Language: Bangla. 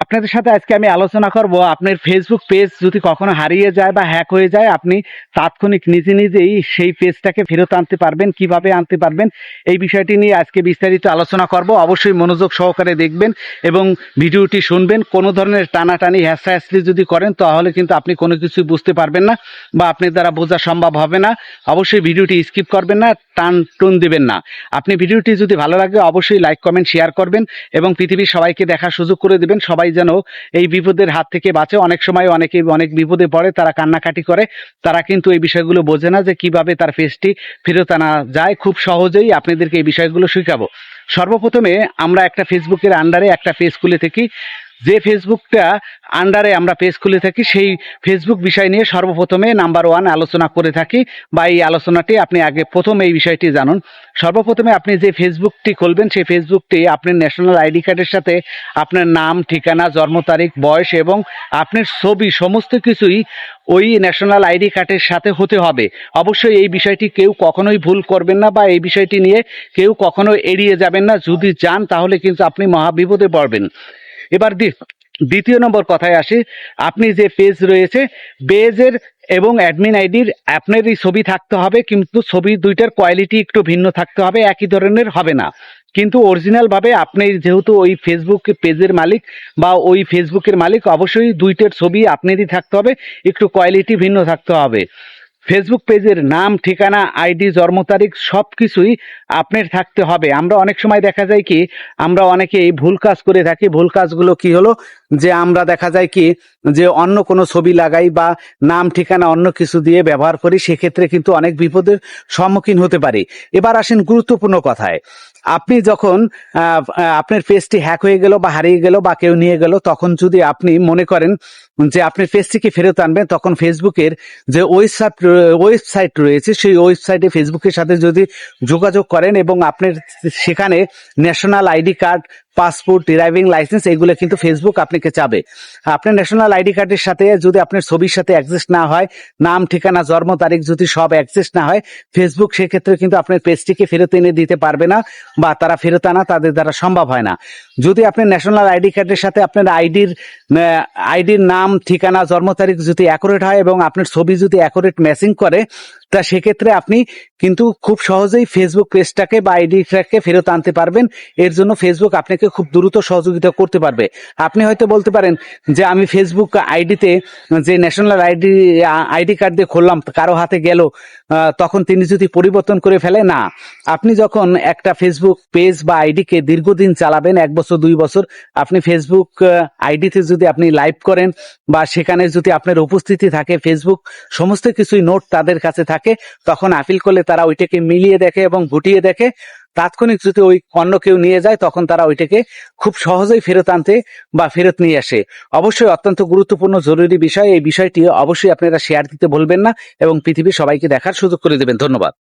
আপনাদের সাথে আজকে আমি আলোচনা করব, আপনার ফেসবুক পেজ যদি কখনো হারিয়ে যায় বা হ্যাক হয়ে যায়, আপনি তাৎক্ষণিক নিজে নিজেই সেই পেজটাকে ফেরত আনতে পারবেন, কীভাবে আনতে পারবেন, এই বিষয়টি নিয়ে আজকে বিস্তারিত আলোচনা করব। অবশ্যই মনোযোগ সহকারে দেখবেন এবং ভিডিওটি শুনবেন। কোনো ধরনের টানাটানি হ্যাসলি যদি করেন, তাহলে কিন্তু আপনি কোনো কিছু বুঝতে পারবেন না বা আপনি দ্বারা বোঝা সম্ভব হবে না। অবশ্যই ভিডিওটি স্কিপ করবেন না, টান টুন দেবেন না। আপনি ভিডিওটি যদি ভালো লাগে, অবশ্যই লাইক কমেন্ট শেয়ার করবেন এবং পৃথিবীর সবাইকে দেখার সুযোগ করে দেবেন। সবাই যেন এই বিপদের হাত থেকে বাঁচে। অনেক সময় অনেকে অনেক বিপদে পড়ে, তারা কান্নাকাটি করে। তারা কিন্তু এই বিষয়গুলো বোঝে না যে কীভাবে তার ফেসটি ফেরত আনা যায়। খুব সহজেই আপনাদেরকে এই বিষয়গুলো শেখাবো। সর্বপ্রথমে আমরা একটা ফেসবুকের আন্ডারে একটা পেজ খুলে থাকি যে ফেসবুকটা আন্ডারে আমরা পেজ খুলে থাকি, সেই ফেসবুক বিষয় নিয়ে সর্বপ্রথমে নাম্বার ওয়ান আলোচনা করে থাকি বা এই আলোচনাটি আপনি আগে প্রথম এই বিষয়টি জানুন। সর্বপ্রথমে আপনি যে ফেসবুকটি খুলবেন, সেই ফেসবুকটি আপনার ন্যাশনাল আইডি কার্ডের সাথে আপনার নাম, ঠিকানা, জন্ম তারিখ, বয়স এবং আপনার ছবি, সমস্ত কিছুই ওই ন্যাশনাল আইডি কার্ডের সাথে হতে হবে। অবশ্যই এই বিষয়টি কেউ কখনোই ভুল করবেন না বা এই বিষয়টি নিয়ে কেউ কখনো এড়িয়ে যাবেন না। যদি যান তাহলে কিন্তু আপনি মহাবিপদে পড়বেন। এবার দ্বিতীয় নম্বর কথায় আসি। আপনি যে পেজ রয়েছে পেজের এবং অ্যাডমিন আইডির আপনারই ছবি থাকতে হবে, কিন্তু ছবি দুইটার কোয়ালিটি একটু ভিন্ন থাকতে হবে, একই ধরনের হবে না। কিন্তু অরিজিনালভাবে আপনি যেহেতু ওই ফেসবুক পেজের মালিক বা ওই ফেসবুকের মালিক, অবশ্যই দুইটার ছবি আপনারই থাকতে হবে, একটু কোয়ালিটি ভিন্ন থাকতে হবে। ফেসবুক পেজের নাম, ঠিকানা আইডি জন্ম তারিখ সব কিছুই আপনার থাকতে হবে। আমরা অনেক সময় দেখা যায় কি, আমরা অনেকেই ভুল কাজ করে থাকি। ভুল কাজগুলো কি হলো? যে আমরা দেখা যায় কি, যে অন্য কোনো ছবি লাগাই বা নাম, ঠিকানা অন্য কিছু দিয়ে ব্যবহার করি, সেক্ষেত্রে কিন্তু অনেক বিপদের সম্মুখীন হতে পারি। এবার আসেন গুরুত্বপূর্ণ কথায়। আপনি যখন আপনার পেজটি হ্যাক হয়ে গেল বা হারিয়ে গেল বা কেউ নিয়ে গেল, তখন যদি আপনি মনে করেন যে আপনার পেজটিকে ফেরত আনবেন, তখন ফেসবুকের যে ওয়েবসাইট ওয়েবসাইট রয়েছে, সেই ওয়েবসাইটে ফেসবুকের সাথে যদি যোগাযোগ করেন এবং আপনার সেখানে national ID card passport, driving licence, এগুলো কিন্তু ফেসবুক আপনাকে চাবে। আপনার ন্যাশনাল আইডি কার্ডের সাথে যদি আপনার ছবির সাথে অ্যাডজাস্ট না হয়, নাম, ঠিকানা, জন্ম তারিখ যদি সব অ্যাডজাস্ট না হয় ফেসবুক সেক্ষেত্রে কিন্তু আপনার পেজটিকে ফেরত এনে দিতে পারবে না বা তারা ফেরত আনা তাদের দ্বারা সম্ভব হয় না। যদি আপনার ন্যাশনাল আইডি কার্ডের সাথে আপনার আইডির আইডির নাম, ঠিকানা, জন্ম তারিখ যদি অ্যাকুরেট হয় এবং আপনার ছবি যদি অ্যাকুরেট ম্যাচিং করে তা সেক্ষেত্রে আপনি কিন্তু খুব সহজেই ফেসবুক পেজটাকে বা আইডিটাকে ফেরত আনতে পারবেন। এর জন্য ফেসবুক আপনাকে খুব দ্রুত সহযোগিতা করতে পারবে। আপনি হয়তো বলতে পারেন যে, আমি ফেসবুক আইডিতে যে ন্যাশনাল আইডি আইডি কার্ড দিয়ে খুললাম, কারও হাতে গেল তখন তিনি যদি পরিবর্তন করে ফেলে, না। আপনি যখন একটা ফেসবুক পেজ বা আইডিকে দীর্ঘদিন চালাবেন, এক বছর, দুই বছর, আপনি ফেসবুক আইডিতে যদি আপনি লাইভ করেন বা সেখানে যদি আপনার উপস্থিতি থাকে ফেসবুক সমস্ত কিছুই নোট তাদের কাছে থাকে, তখন আপিল করলে তারা ওইটাকে মিলিয়ে দেখে এবং ঘুটিয়ে দেখে। তাৎক্ষণিক যদি ওই অন্য কেউ নিয়ে যায়, তখন তারা ওইটাকে খুব সহজেই ফেরত আনতে বা ফেরত নিয়ে আসে। অবশ্যই অত্যন্ত গুরুত্বপূর্ণ, জরুরি বিষয়। এই বিষয়টি অবশ্যই আপনারা শেয়ার দিতে ভুলবেন না এবং পৃথিবীর সবাইকে দেখার সুযোগ করে দেবেন। ধন্যবাদ।